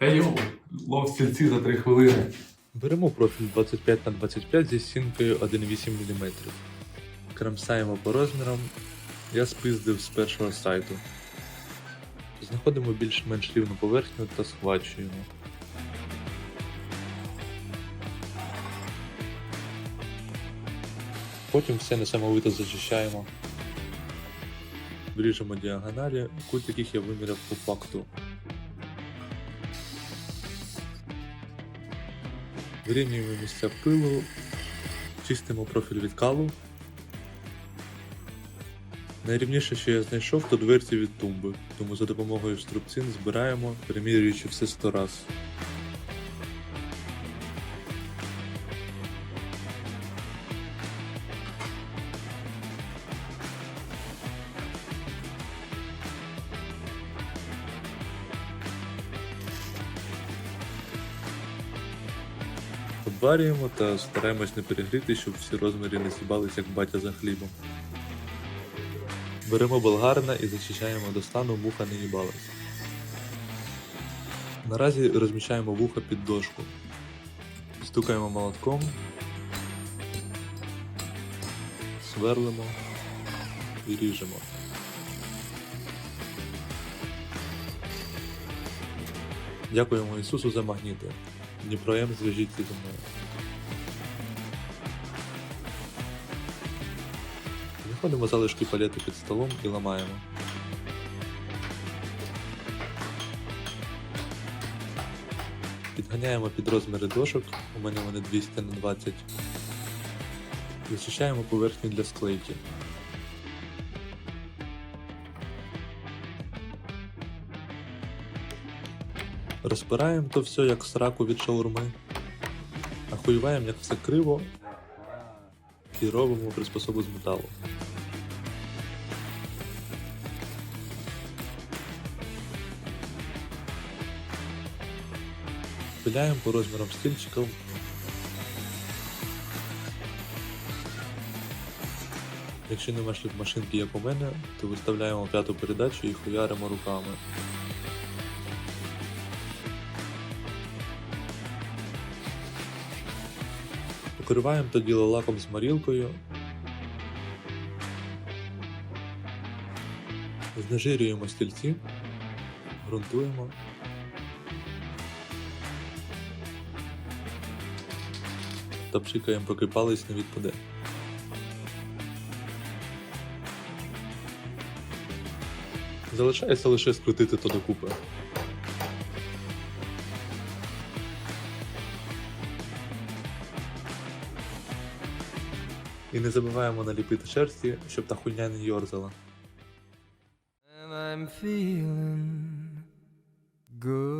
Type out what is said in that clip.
Йоу, лов стільці за 3 хвилини. Беремо профіль 25 на 25 зі стінкою 1,8 мм. Крамсаємо по розмірам. Я спиздив з першого сайту. Знаходимо більш-менш рівну поверхню та схвачуємо. Потім все несамовито зачищаємо. Вріжемо діагоналі, кут яких я виміряв по факту. Вирівнюємо місця пилу, чистимо профіль від калу. Найрівніше, що я знайшов, то дверці від тумби, тому за допомогою струбцин збираємо, перемірюючи все 100 раз. Обварюємо та стараємось не перегріти, щоб всі розміри не з'їбались, як батя за хлібом. Беремо болгарина і зачищаємо до стану муха не їбалась. Наразі розміщаємо вуха під дошку. Стукаємо молотком, сверлимо і ріжемо. Дякуємо Ісусу за магніти. Дніпроєм зв'яжіться зі мною. Знаходимо залишки палети під столом і ламаємо. Підганяємо під розміри дошок, у мене вони 200 на 20. Вичищаємо поверхню для склейки. Розпираємо то все як сраку від шаурми. Ахуєваємо, як все криво. І робимо приспособу з металу. Пиляємо по розмірам стільчиків. Якщо нема шліфмашинки, як у мене, то виставляємо п'яту передачу і хуяримо руками. Покриваємо то діло лаком з марілкою. Знежирюємо стільці, ґрунтуємо. Та пшикаємо, поки палець не відпаде. Залишається лише скрутити то докупи. І не забуваємо наліпити шерсті, щоб та хуйня не йорзала. And I'm feeling good.